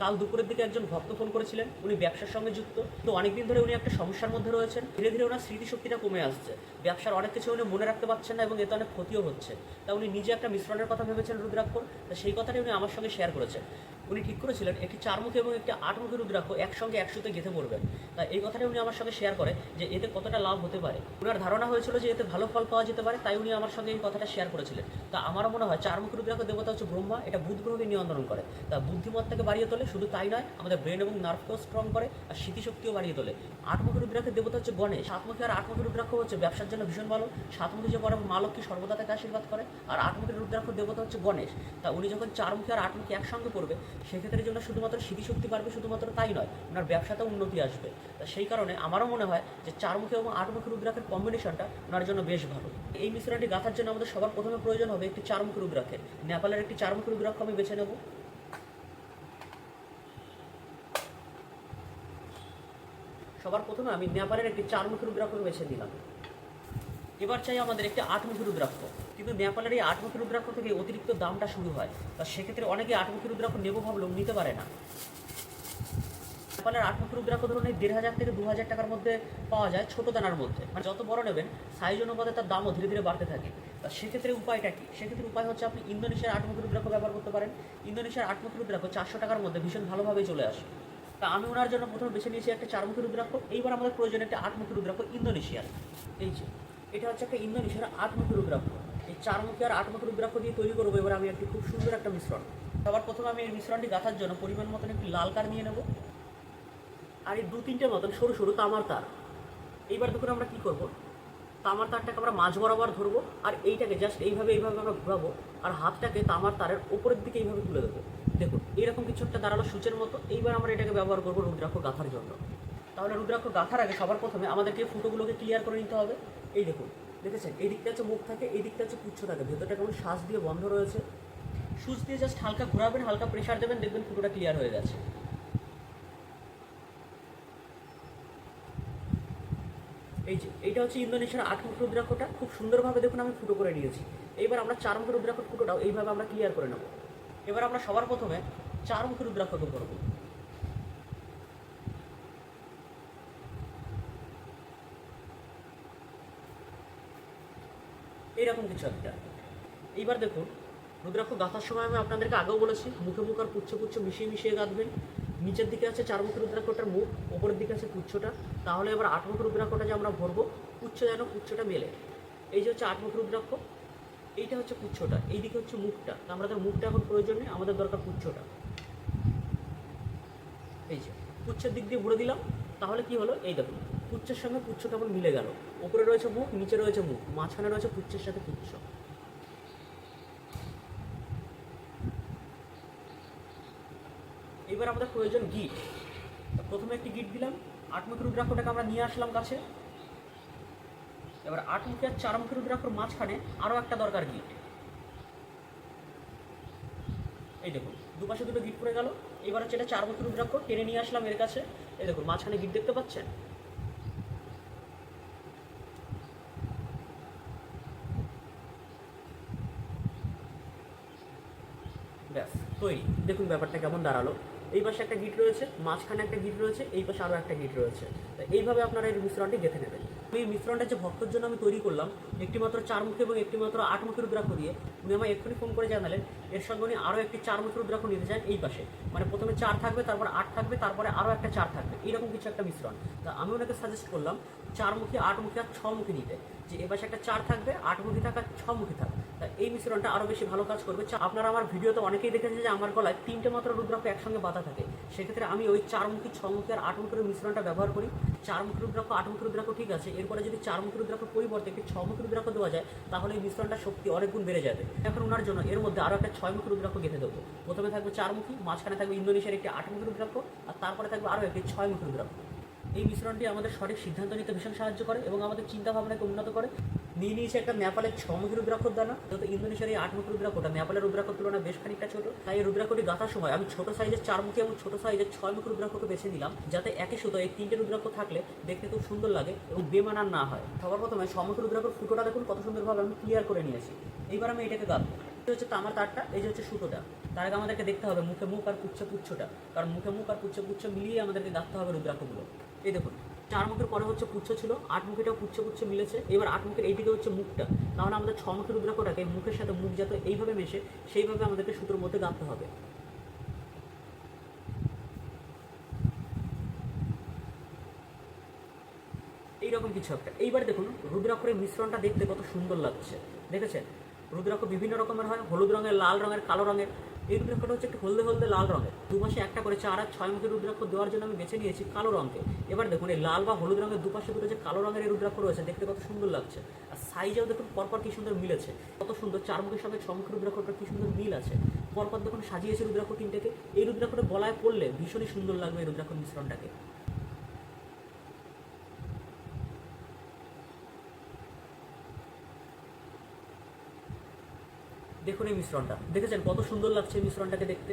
কাল দুপুরের দিকে একজন ভক্ত ফোন করেছিলেন, উনি ব্যবসার সঙ্গে যুক্ত। তো অনেকদিন ধরে উনি একটা সমস্যার মধ্যে রয়েছেন। ধীরে ধীরে ওনার স্মৃতিশক্তিটা কমে আসছে। ব্যবসার অনেক কিছু উনি মনে রাখতে পারছেন না এবং এতে অনেক ক্ষতিও হচ্ছে। তা উনি নিজে একটা মিশ্রণের কথা ভেবেছেন রুদ্রাক্ষর। তা সেই কথাটি উনি আমার সঙ্গে শেয়ার করেছেন। উনি ঠিক করেছিলেন, একটি চারমুখী এবং একটি আটমুখী রুদ্রাক্ষ একসঙ্গে একসাথে গেঁথে পড়বেন তা এই কথাটা উনি আমার সঙ্গে শেয়ার করে যে এতে কতটা লাভ হতে পারে। ওনার ধারণা হয়েছিল যে এতে ভালো ফল পাওয়া যেতে পারে, তাই উনি আমার সঙ্গে এই কথাটা শেয়ার করেছিলেন। তা আমারও মনে হয় চারমুখী রুদ্রাক্ষ দেবতা হচ্ছে ব্রহ্মা, এটা বুধ গ্রহকে নিয়ন্ত্রণ করে। তা বুদ্ধিমত্তাকে বাড়িয়ে তোলে, শুধু তাই নয়, আমাদের ব্রেন এবং নার্ভকেও স্ট্রং করে, আর স্মৃতিশক্তিও বাড়িয়ে তোলে। আটমুখী রুদ্রাক্ষের দেবতা হচ্ছে গণেশ সাতমুখী আর আটমুখী রুদ্রাক্ষ হচ্ছে ব্যবসার জন্য ভীষণ ভালো সাতমুখী যে বড় মা লক্ষ্মী সর্বদা তাকে আশীর্বাদ করে, আর আটমুখী রুদ্রাক্ষ দেবতা হচ্ছে গণেশ। তা উনি যখন চারমুখী আর আটমুখী একসঙ্গে পড়বে, সেক্ষেত্রে জন্য শুধুমাত্র স্মৃতিশক্তি বাড়বে, শুধুমাত্র তাই নয়, ওনার ব্যবসাতেও উন্নতি আসবে। তা সেই কারণে আমারও মনে হয় যে চারমুখী এবং আটমুখী রুদ্রাক্ষের কম্বিনেশনটা ওনার জন্য বেশ ভালো। এই মিশ্রণটি গাঁথার জন্য আমাদের সবার প্রথমে প্রয়োজন হবে একটি চারমুখী রুদ্রাক্ষের। নেপালের একটি চারমুখী রুদ্রাক্ষ আমি বেছে নেব। সবার প্রথমে আমি নেপালের একটি চারমুখী রুদ্রাক্ষ বেছে নিলাম। এবার চাই আমাদের একটি আটমুখী রুদ্রাক্ষ। কিন্তু নেপালের এই আটমুখী রুদ্রাক্ষ থেকে অতিরিক্ত দামটা শুরু হয়। তা সেক্ষেত্রে অনেকে আটমুখী রুদ্রাক্ষ নেব ভাবলেও নিতে পারে না। নেপালের আটমুখী রুদ্রাক্ষ ধরুন এই দেড় হাজার থেকে দু হাজার টাকার মধ্যে পাওয়া যায় ছোটো দানার মধ্যে। মানে যত বড় নেবেন সাইজ অনুপাতে তার দামও ধীরে ধীরে বাড়তে থাকে। তা সেক্ষেত্রে উপায়টা কি? সেক্ষেত্রে উপায় হচ্ছে আপনি ইন্দোনেশিয়ার আট আটমুখী রুদ্রাক্ষ ব্যবহার করতে পারেন। ইন্দোনেশিয়ার আটমুখী রুদ্রাক্ষ চারশো টাকার মধ্যে ভীষণ ভালোভাবেই চলে আসে। তা আমি ওনার জন্য প্রথমে বেছে নিয়েছি একটা চারমুখী রুদ্রাক্ষ এইবার আমাদের প্রয়োজন একটা আটমুখী রুদ্রাক্ষ ইন্দোনেশিয়ার। এই যে, এটা হচ্ছে একটা ইন্দোনেশিয়ার আটমুখী রুদ্রাক্ষ এই চারমুখী আর আটমুখী রুদ্রাক্ষ দিয়ে তৈরি করব। এবার আমি একটি খুব সুন্দর একটা মিশ্রণ। সবার প্রথমে আমি এই মিশ্রণটি গাঁথার জন্য পরিমাণ মতন একটি লাল কার নিয়ে নেব। আর এই দু তিনটে মতন, সরু সরু তামার তার। এইবার দেখুন আমরা কি করব? তামার তারটাকে আমরা মাঝ বরাবর ধরবো, আর এইটাকে জাস্ট এইভাবে এইভাবে আমরা ঘুরাবো, আর হাতটাকে তামার তারের উপরের দিকে এইভাবে তুলে দেবো। দেখুন এরকম কিছু একটা দাঁড়াল সূচের মতো। এইবার আমরা এটাকে ব্যবহার করব রুদ্রাক্ষ গাঁথার জন্য। তাহলে রুদ্রাক্ষ গাঁথার আগে সবার প্রথমে আমাদেরকে ফুটোগুলোকে ক্লিয়ার করে নিতে হবে। এই দেখুন, দেখেছেন? এই দিকটা হচ্ছে মুখ থাকে, এই দিকটা হচ্ছে পুচ্ছ থাকে। ভেতরটা কেমন শ্বাস দিয়ে বন্ধ রয়েছে। সুচ দিয়ে জাস্ট হালকা ঘোরাবেন, হালকা প্রেশার দেবেন, দেখবেন ফুটোটা ক্লিয়ার হয়ে গেছে। এই যে, এইটা হচ্ছে ইন্দোনেশিয়ার আট মুখ রুদ্রাক্ষটা। খুব সুন্দরভাবে দেখুন আমি ফুটো করে নিয়েছি। এইবার আমরা চার মুখ রুদ্রাক্ষ ফুটোটাও এইভাবে আমরা ক্লিয়ার করে নেব। এবার আমরা সবার প্রথমে চার মুখ রুদ্রাক্ষকে করব এইরকম কিছু একটা। এইবার দেখুন, রুদ্রাক্ষ গাঁথার সময় আমি আপনাদেরকে আগেও বলেছি, মুখে মুখ আর পুচ্ছ পুচ্ছ মিশিয়ে মিশিয়ে গাঁথবেন। নিচের দিকে আছে চার মুখ রুদ্রাক্ষটার মুখ, ওপরের দিকে আছে পুচ্ছটা। তাহলে এবার আট মুখ রুদ্রাক্ষটা যে আমরা ভরবো, পুচ্ছ যেন পুচ্ছটা মেলে। এই যে হচ্ছে আট মুখ রুদ্রাক্ষ, এইটা হচ্ছে পুচ্ছটা, এইদিকে হচ্ছে মুখটা। তা আমাদের মুখটা এখন প্রয়োজন নেই, আমাদের দরকার পুচ্ছটা। এই যে, পুচ্ছের দিক দিয়ে ভরে দিলাম, তাহলে কি হলো? এই দেখুন, পুচ্ছের সঙ্গে পুচ্ছ কেমন মিলে গেল। ওপরে রয়েছে মুখ, নিচে রয়েছে মুখ, মাঝখানে রয়েছে পুচ্ছের সাথে পুচ্ছ। এবার আমাদের প্রয়োজন গিট প্রথমে একটি গিট দিলাম, আট মুখের রুদ্রাক্ষটাকে আমরা নিয়ে আসলাম কাছে এবার আট মুখে আর চার মুখের রুদ্রাক্ষর মাঝখানে আরও একটা দরকার গিট এই দেখুন, দুপাশে দুটো গিট পড়ে গেল। এবার হচ্ছে এটা চার মুখের রুদ্রাক্ষর টেনে নিয়ে আসলাম এর কাছে। এই দেখুন, মাঝখানে গিট দেখতে পাচ্ছেন? তৈরি। দেখুন ব্যাপারটা কেমন দাঁড়াল। এই পাশে একটা গিট রয়েছে, মাঝখানে একটা গিট রয়েছে, এই পাশে আরও একটা গিট রয়েছে। তো এইভাবে আপনারা এই মিশ্রণটি গেঁথে নেবেন। এই মিশ্রণটা যে ভক্তর জন্য আমি তৈরি করলাম, একটি মাত্র চার মুখী এবং একটি মাত্র আট মুখী রুদ্রাক্ষ দিয়ে উনি আমায় এক্ষুনি ফোন করে জানালেন, এর সঙ্গে উনি আরও একটি চার মুখী রুদ্রাক্ষ নিতে চান এই পাশে। মানে প্রথমে চার থাকবে, তারপর আট থাকবে, তারপরে আরও একটা চার থাকবে। এইরকম কিছু একটা মিশ্রণ। তা আমি ওনাকে সাজেস্ট করলাম চার মুখী আট মুখী আর ছ মুখী নিতে। যে এ পাশে একটা চার থাকবে আট মুখী থাক আর মুখী থাক। তা এই মিশ্রণটা আরও বেশি ভালো কাজ করবে। আপনারা আমার ভিডিওতে অনেকেই দেখেছেন যে আমার গলায় তিনটে মাত্র রুদ্রাক্ষ একসঙ্গে বাঁধা থাকে। সেক্ষেত্রে আমি ওই চারমুখী, ছমুখী আর আটমুখীর মিশ্রণটা ব্যবহার করি। চারমুখী রুদ্রাক্ষ, আটমুখী রুদ্রাক্ষ ঠিক আছে। এরপরে যদি চারমুখী রুদ্রাক্ষ পরিবর্তে একটি ছমুখী রুদ্রাক্ষ দেওয়া যায়, তাহলে এই মিশ্রণটা শক্তি অনেক গুণ বেড়ে যাবে। এখন ওনার জন্য এর মধ্যে আরও একটা ছয়মুখী রুদ্রাক্ষ গেঁথে দেবো। প্রথমে থাকবে চারমুখী, মাঝখানে থাকবে ইন্দোনেশিয়ার একটি আটমুখী রুদ্রাক্ষ, আর তারপরে থাকবে আরও একটি ছয়মুখী রুদ্রাক্ষ। এই মিশ্রণটি আমাদের সঠিক সিদ্ধান্ত নিতে ভীষণ সাহায্য করে এবং আমাদের চিন্তা ভাবনাকে উন্নত করে। নিয়ে নিয়েছে একটা নেপালের ছমুখী রুদ্রাক্ষর দানা। যত ইন্দোনেশিয়ার এই আটমুখী রুদ্রাক্ষটা নেপালের রুদ্রাক্ষর তুলনায় বেশ খানিকটা ছোট। তাই এই রুদ্রাক্ষটি গাঁথার সময় আমি ছোট সাইজের চারমুখী এবং ছোট সাইজের ছয়মুখী রুদ্রাক্ষকে বেছে নিলাম, যাতে একই সুতো এই তিনটে রুদ্রাক্ষ থাকলে দেখতে খুব সুন্দর লাগে এবং বেমানান না হয়। সবার প্রথমে সমুখী রুদ্রাক্ষর ফুটোটা দেখুন, কত সুন্দরভাবে আমি ক্লিয়ার করে নিয়েছি। এইবার আমি এটাকে গাঁথবো। হচ্ছে তামার তারটা, এই যে হচ্ছে সুতোটা। তার আগে আমাদেরকে দেখতে হবে মুখে মুখ আর পুচ্ছে পুচ্ছটা। কারণ মুখে মুখ আর পুচ্ছে পুচ্ছ মিলিয়ে আমাদেরকে গাঁথতে হবে রুদ্রাক্ষগুলো। এই দেখুন, চার মুখের পরে হচ্ছে পুচ্ছ ছিল, আট মুখেটাও পুচ্ছে পুচ্ছে মিলেছে। এবার আট মুখের এইদিকে হচ্ছে মুখটা। তাহলে আমাদের ছ মুখের রুদ্রাক্ষটাকে মুখের সাথে মুখ যাতে এইভাবে মেশে, সেইভাবে আমাদেরকে সুতোর মধ্যে গাঁথতে হবে। এইরকম কিছু একটা। এইবার দেখুন রুদ্রাক্ষরের মিশ্রণটা দেখতে কত সুন্দর লাগছে। দেখেছেন? রুদ্রাক্ষ বিভিন্ন রকমের হয়, হলুদ রঙের, লাল রঙের, কালো রঙের। এই রুদ্রাক্ষটা হচ্ছে একটু হলদে হলদে লাল রঙের। দুপাশে একটা করে চার আর ছয় মুখের রুদ্রাক্ষ দেওয়ার জন্য আমি বেছে নিয়েছি কালো রঙকে। এবার দেখুন, এই লাল বা হলুদ রঙের দুপাশে দুটো যে কালো রঙের এই রুদ্রাক্ষ রয়েছে, দেখতে কত সুন্দর লাগছে। আর সাইজেও দেখুন, পরপর কি সুন্দর মিলেছে। কত সুন্দর, চার মুখের সঙ্গে ছ মুখের রুদ্রাক্ষটা কি সুন্দর মিল আছে। পরপর দেখুন, সাজিয়েছে রুদ্রাক্ষ তিনটাকে এই রুদ্রাক্ষটা গলায় পড়লে ভীষণই সুন্দর লাগবে এই রুদ্রাক্ষ মিশ্রণটাকে। দেখুন এই মিশ্রণটা। দেখেছেন কত সুন্দর লাগছে এই মিশ্রণটাকে দেখতে?